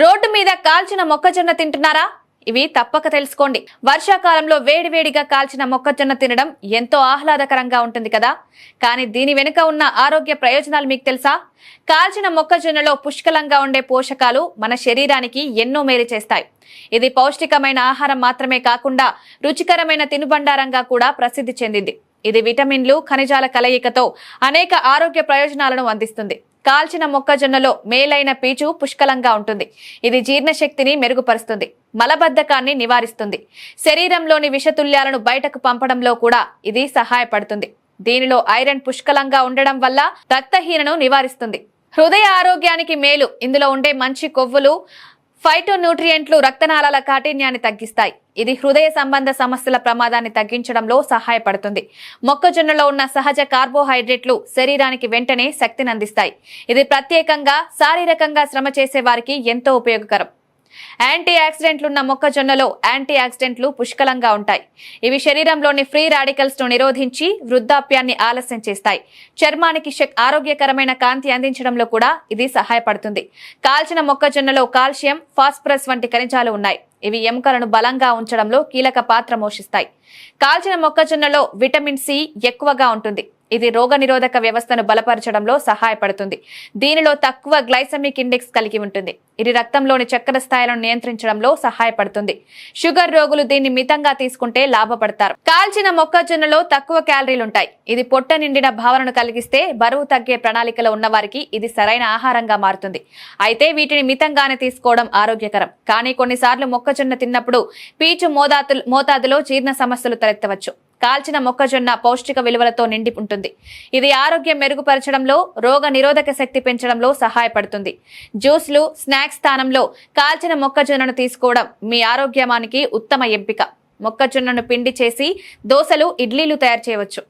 Road మీద కాల్చిన మొక్కజొన్న తింటున్నారా? ఇవి తప్పక తెలుసుకోండి. వర్షాకాలంలో వేడివేడిగా కాల్చిన మొక్కజొన్న తినడం ఎంతో ఆహ్లాదకరంగా ఉంటుంది కదా? కానీ దీని వెనుక ఉన్న ఆరోగ్య ప్రయోజనాలు మీకు తెలుసా? కాల్చిన మొక్కజొన్నలో పుష్కలంగా ఉండే పోషకాలు మన శరీరానికి ఎన్నో మేలు చేస్తాయి. ఇది పౌష్టికమైన ఆహారం మాత్రమే కాకుండా రుచికరమైన తినుబండారంగా కూడా ప్రసిద్ధి చెందింది. ఇది విటమిన్లు ఖనిజాల కలయికతో అనేక ఆరోగ్య ప్రయోజనాలను అందిస్తుంది. కాల్చిన మొక్కజొన్నలో మేలైన పీచు పుష్కలంగా ఉంటుంది. ఇది జీర్ణశక్తిని మెరుగుపరుస్తుంది మలబద్ధకాన్ని నివారిస్తుంది. శరీరంలోని విషతుల్యాలను బయటకు పంపడంలో కూడా ఇది సహాయపడుతుంది. దీనిలో ఐరన్ పుష్కలంగా ఉండడం వల్ల రక్తహీనను నివారిస్తుంది. హృదయ ఆరోగ్యానికి మేలు. ఇందులో ఉండే మంచి కొవ్వులు ఫైటోన్యూట్రియంట్లు రక్తనాళాల కాఠిన్యాన్ని తగ్గిస్తాయి. ఇది హృదయ సంబంధ సమస్యల ప్రమాదాన్ని తగ్గించడంలో సహాయపడుతుంది. మొక్కజొన్నలో ఉన్న సహజ కార్బోహైడ్రేట్లు శరీరానికి వెంటనే శక్తిని అందిస్తాయి. ఇది ప్రత్యేకంగా శారీరకంగా శ్రమ చేసే వారికి ఎంతో ఉపయోగకరం. యాంటీ యాక్సిడెంట్లున్న మొక్కజొన్నలో యాంటీ ఆక్సిడెంట్లు పుష్కలంగా ఉంటాయి. ఇవి శరీరంలోని ఫ్రీ రాడికల్స్ను నిరోధించి వృద్ధాప్యాన్ని ఆలస్యం చేస్తాయి. చర్మానికి ఆరోగ్యకరమైన కాంతి అందించడంలో కూడా ఇది సహాయపడుతుంది. కాల్చిన మొక్కజొన్నలో కాల్షియం ఫాస్ఫరస్ వంటి ఖనిజాలు ఉన్నాయి. ఇవి ఎముకలను బలంగా ఉంచడంలో కీలక పాత్ర పోషిస్తాయి కాల్చిన మొక్కజొన్నలో విటమిన్ సి ఎక్కువగా ఉంటుంది. ఇది రోగనిరోధక వ్యవస్థను బలపరచడంలో సహాయపడుతుంది. దీనిలో తక్కువ గ్లైసమిక్ ఇండెక్స్ కలిగి ఉంటుంది. ఇది రక్తంలోని చక్కెర స్థాయిలను నియంత్రించడంలో సహాయపడుతుంది. షుగర్ రోగులు దీన్ని మితంగా తీసుకుంటే లాభపడతారు. కాల్చిన మొక్కజొన్నలో తక్కువ క్యాలరీలు ఉంటాయి ఇది పొట్ట నిండిన భావనను కలిగిస్తే బరువు తగ్గే ప్రణాళికలో ఉన్నవారికి ఇది సరైన ఆహారంగా మారుతుంది. అయితే వీటిని మితంగానే తీసుకోవడం ఆరోగ్యకరం. కానీ కొన్నిసార్లు మొక్కజొన్న తిన్నప్పుడు పీచు మోతాదు మోతాదులో జీర్ణ సమస్యలు తలెత్తవచ్చు. కాల్చిన మొక్కజొన్న పౌష్టిక విలువలతో నిండి ఉంటుంది. ఇది ఆరోగ్యం మెరుగుపరచడంలో రోగ నిరోధక శక్తి పెంచడంలో సహాయపడుతుంది. జ్యూస్లు స్నాక్స్ స్థానంలో కాల్చిన మొక్కజొన్నను తీసుకోవడం మీ ఆరోగ్యమానికి ఉత్తమ ఎంపిక. మొక్కజొన్నను పిండి చేసి దోశలు ఇడ్లీలు తయారు చేయవచ్చు.